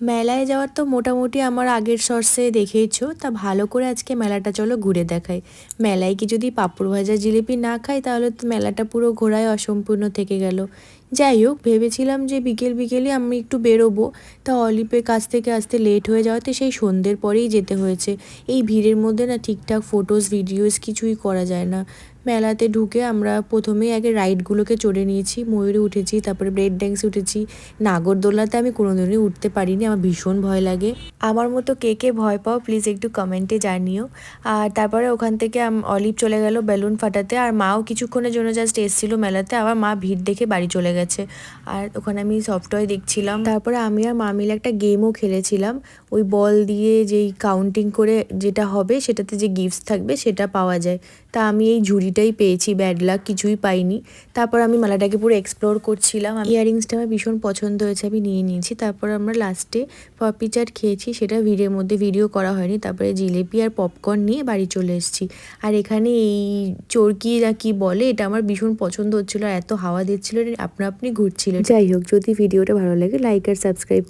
মেলায় যাওয়ার তো মোটামুটি আমার আগের সর্ষে দেখেইছ। তা ভালো করে আজকে মেলাটা চলো ঘুরে দেখাই। মেলায় কি যদি পাঁপড় ভাজা জিলিপি না খাই, তাহলে তো মেলাটা পুরো ঘোরায় অসম্পূর্ণ থেকে গেল। যাই হোক ভেবেছিলাম যে বিকেল বিকেলে আমি একটু বেরোবো। তা অলিপের কাছ থেকে আসতে লেট হয়ে যাওয়াতে সেই সন্ধ্যের পরেই যেতে হয়েছে। এই ভিড়ের মধ্যে না ঠিকঠাক ফটোস ভিডিওস কিছুই করা যায় না। মেলাতে ঢুকে আমরা প্রথমেই আগে রাইডগুলোকে চড়ে নিয়েছি। ময়ূরে উঠেছি, তারপরে ব্রেড ড্যান্সে উঠেছি। নাগরদোলাতে আমি কোনোদিনই উঠতে পারিনি, আমার ভীষণ ভয় লাগে। আমার মতো কে কে ভয় পাও প্লিজ একটু কমেন্টে জানিও। আর তারপরে ওখান থেকে অলিভ চলে গেল বেলুন ফাটাতে। আর মাও কিছুক্ষণের জন্য জাস্ট এসেছিল মেলাতে। আবার মা ভিড় দেখে বাড়ি চলে গেছে। আর ওখানে আমি সফটওয়্যার দেখছিলাম। তারপরে আমি আর মা মিলে একটা গেমও খেলেছিলাম। ওই বল দিয়ে যেই কাউন্টিং করে যেটা হবে, সেটাতে যে গিফটস থাকবে, সেটা পাওয়া যায়। তা আমি এই ঝুড়িটাই পেয়েছি ব্যাড লাক কিছুই পাইনি। তারপর আমি মেলাটাকে পুরো এক্সপ্লোর করছিলাম। ইয়ারিংসটা আমার ভীষণ পছন্দ হয়েছে, আমি নিয়ে নিয়েছি। তারপর আমরা লাস্টে পপি চাট খেয়েছি, সেটা ভিড়ের মধ্যে ভিডিও করা হয়নি। তারপরে জিলেপি আর পপকর্ন নিয়ে বাড়ি চলে এসেছি। আর এখানে এই চরকি না কি বলে, এটা আমার ভীষণ পছন্দ হচ্ছিল। আর এত হাওয়া দিচ্ছিল আপনা আপনি ঘুরছিলেন। যাই হোক যদি ভিডিওটা ভালো লাগে লাইক আর সাবস্ক্রাইব